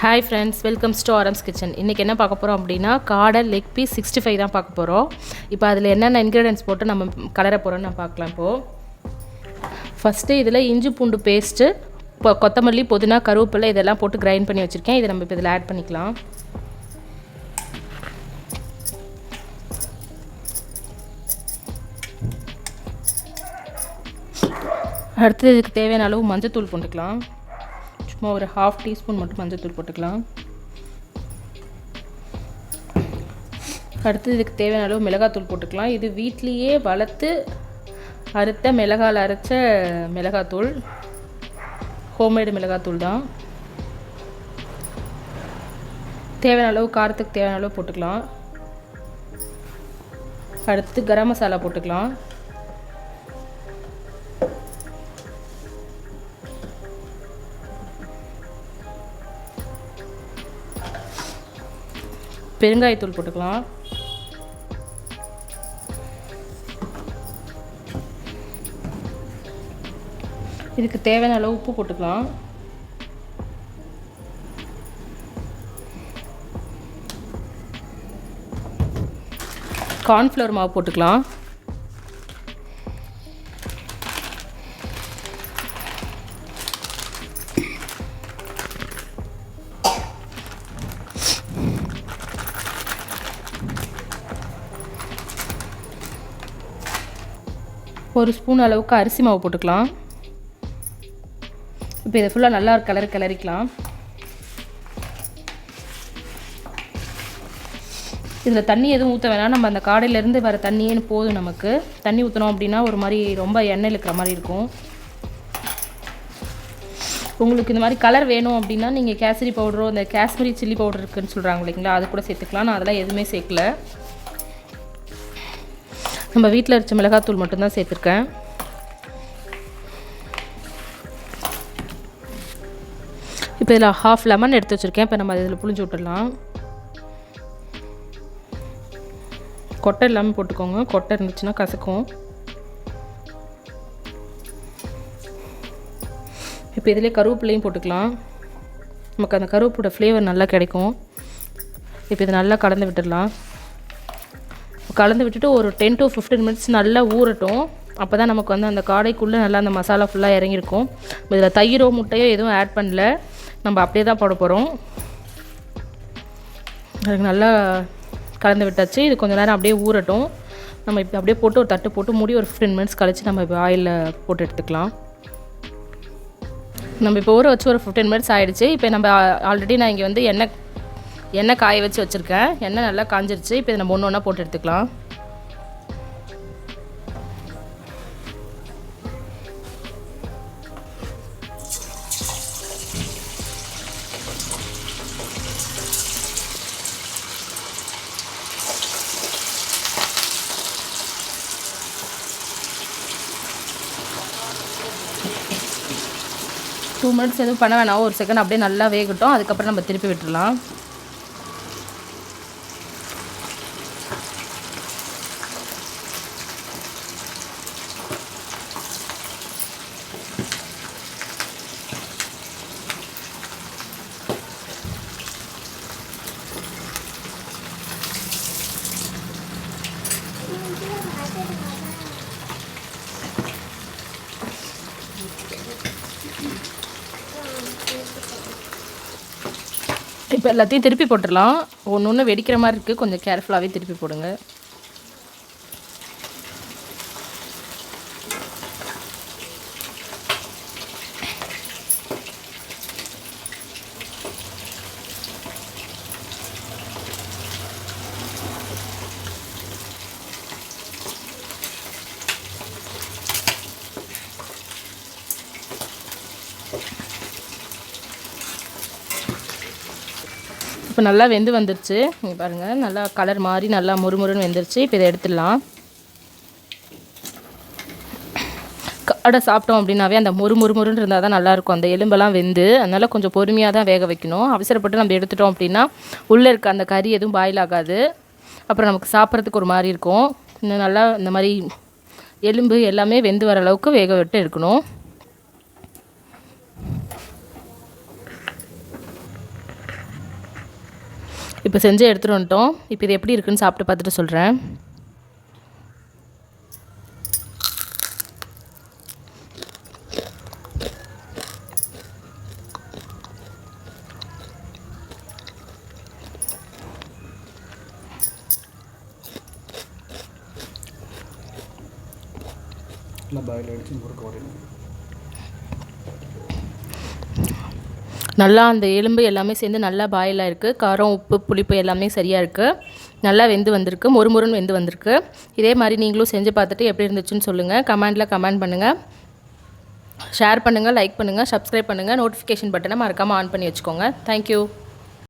Hi friends welcome to ஆரம்ஸ் kitchen இன்றைக்கி என்ன பார்க்க போகிறோம் அப்படின்னா காடை லெக் பீஸ் சிக்ஸ்டி ஃபைவ் தான் பார்க்க போகிறோம் இப்போ அதில் என்னென்ன இன்க்ரீடியன்ஸ் போட்டு நம்ம கலர போகிறோம்னு நான் பார்க்கலாம் இப்போது ஃபஸ்ட்டு இதில் இஞ்சி பூண்டு பேஸ்ட்டு இப்போ கொத்தமல்லி புதினா கருவேப்பிலை இதெல்லாம் போட்டு கிரைண்ட் பண்ணி வச்சுருக்கேன். இதை நம்ம இப்போ இதில் ஆட் பண்ணிக்கலாம். அடுத்தது இதுக்கு தேவையான அளவு மஞ்சத்தூள் போட்டுக்கலாம். சும்மா ஒரு ஹாஃப் டீஸ்பூன் மட்டும் மஞ்சத்தூள் போட்டுக்கலாம். அடுத்து இதுக்கு தேவையான அளவு மிளகாத்தூள் போட்டுக்கலாம். இது வீட்லேயே வளர்த்து அறுத்த மிளகால் அரைச்ச மிளகாத்தூள். ஹோம்மேடு மிளகாத்தூள் தான். தேவையான அளவு காரத்துக்கு தேவையான அளவு போட்டுக்கலாம். அடுத்து கரம் மசாலா போட்டுக்கலாம். பெருங்காயத்தூள் போட்டுக்கலாம். இதுக்கு தேவையான அளவு உப்பு போட்டுக்கலாம். கார்ன்ஃப்ளவர் மாவு போட்டுக்கலாம். ஒரு ஸ்பூன் அளவுக்கு அரிசி மாவு போட்டுக்கலாம். இப்போ இதை ஃபுல்லாக நல்லா கலர் கிளறிக்கலாம். இதில் தண்ணி எதுவும் ஊற்ற வேணாம். நம்ம அந்த காடையிலேருந்து வர தண்ணியே போதும் நமக்கு. தண்ணி ஊற்றினோம் அப்படின்னா ஒரு மாதிரி ரொம்ப எண்ணெய் இருக்கிற மாதிரி இருக்கும். உங்களுக்கு இந்த மாதிரி கலர் வேணும் அப்படின்னா நீங்கள் கேசரி பவுடரோ இந்த காஷ்மீரி சில்லி பவுடர் இருக்குதுன்னு சொல்கிறாங்க இல்லைங்களா அது கூட சேர்த்துக்கலாம். நான் அதெல்லாம் எதுவுமே சேர்க்கல. நம்ம வீட்டில் அரைச்ச மிளகாத்தூள் மட்டும்தான் சேர்த்துருக்கேன். இப்போ இதில் ஹாஃப் லெமன் எடுத்து வச்சுருக்கேன். இப்போ நம்ம இதில் புளிஞ்சு விட்டுடலாம். கொட்டை இல்லாமல் போட்டுக்கோங்க. கொட்டை இருந்துச்சுன்னா கசக்கும். இப்போ இதிலே கருவேப்பிலையும் போட்டுக்கலாம். நமக்கு அந்த கருவேப்போட ஃப்ளேவர் நல்லா கிடைக்கும். இப்போ இதை நல்லா கலந்து விட்டுடலாம். கலந்து விட்டுட்டு ஒரு டென் டு ஃபிஃப்டீன் மினிட்ஸ் நல்லா ஊறட்டும். அப்போ தான் நமக்கு வந்து அந்த காடைக்குள்ளே நல்லா அந்த மசாலா ஃபுல்லாக இறங்கியிருக்கும். இதில் தயிரோ முட்டையோ எதுவும் ஆட் பண்ணல. நம்ம அப்படியே தான் போட போகிறோம் அதுக்கு நல்லா கலந்து விட்டாச்சு. இது கொஞ்சம் நேரம் அப்படியே ஊறட்டும். நம்ம இப்போ அப்படியே போட்டு ஒரு தட்டு போட்டு மூடி ஒரு ஃபிஃப்டீன் மினிட்ஸ் கழித்து நம்ம இப்போ ஆயிலில் போட்டு எடுத்துக்கலாம். நம்ம இப்போ ஊற வச்சு ஒரு ஃபிஃப்டீன் மினிட்ஸ் ஆகிடுச்சு இப்போ நம்ம ஆல்ரெடி நான் இங்கே வந்து எண்ணெய் எண்ணெய் காய வச்சு வச்சுருக்கேன். எண்ணெய் நல்லா காஞ்சிருச்சு. இப்போ இதை நம்ம ஒன்று ஒன்றா போட்டு எடுத்துக்கலாம். டூ மினிட்ஸ் எதுவும் பண்ண வேணாம். ஒரு செகண்ட் அப்படியே நல்லா வேகட்டும். அதுக்கப்புறம் நம்ம திருப்பி விட்டுடலாம் இப்போ எல்லாத்தையும் திருப்பி போட்டுடலாம். ஒன்று ஒன்று வெடிக்கிற மாதிரி இருக்குது கொஞ்சம் கேர்ஃபுல்லாகவே திருப்பி போடுங்க. இப்போ நல்லா வெந்து வந்துருச்சு. இங்கே பாருங்கள் நல்லா கலர் மாறி நல்லா முறுமுறுன்னு வெந்துருச்சு. இப்போ இதை எடுத்துடலாம். காடை சாப்பிட்டோம் அப்படின்னாவே அந்த மொறு முறுமுறுன்னு இருந்தால் தான் நல்லாயிருக்கும் அந்த எலும்பெல்லாம் வெந்து அதனால் கொஞ்சம் பொறுமையாக தான் வேக வைக்கணும். அவசரப்பட்டு நம்ம எடுத்துட்டோம் அப்படின்னா உள்ளே இருக்க அந்த கறி எதுவும் பாயில் ஆகாது. அப்புறம் நமக்கு சாப்பிட்றதுக்கு ஒரு மாதிரி இருக்கும். இன்னும் நல்லா இந்த மாதிரி எலும்பு எல்லாமே வெந்து வர அளவுக்கு வேக விட்டு இருக்கணும் இப்போ செஞ்சு எடுத்துகிட்டு வந்துட்டோம். இப்போ இது எப்படி இருக்குன்னு சாப்பிட்டு பார்த்துட்டு சொல்கிறேன் நல்லா பாயில் அடித்து முறுக்க உடையணும் நல்லா அந்த எலும்பு எல்லாமே சேர்ந்து நல்லா பாயிலாக இருக்குது காரம் உப்பு புளிப்பு எல்லாமே சரியாக இருக்குது நல்லா வெந்து வந்திருக்கு. மொறுமொறுன்னு வெந்து வந்திருக்கு. இதே மாதிரி நீங்களும் செஞ்சு பார்த்துட்டு எப்படி இருந்துச்சுன்னு சொல்லுங்கள் கமெண்டில் கமெண்ட் பண்ணுங்கள் ஷேர் பண்ணுங்கள் லைக் பண்ணுங்கள் சப்ஸ்கிரைப் பண்ணுங்கள் நோட்டிஃபிகேஷன் பட்டனை மறக்காமல் ஆன் பண்ணி வச்சுக்கோங்க. தேங்க்யூ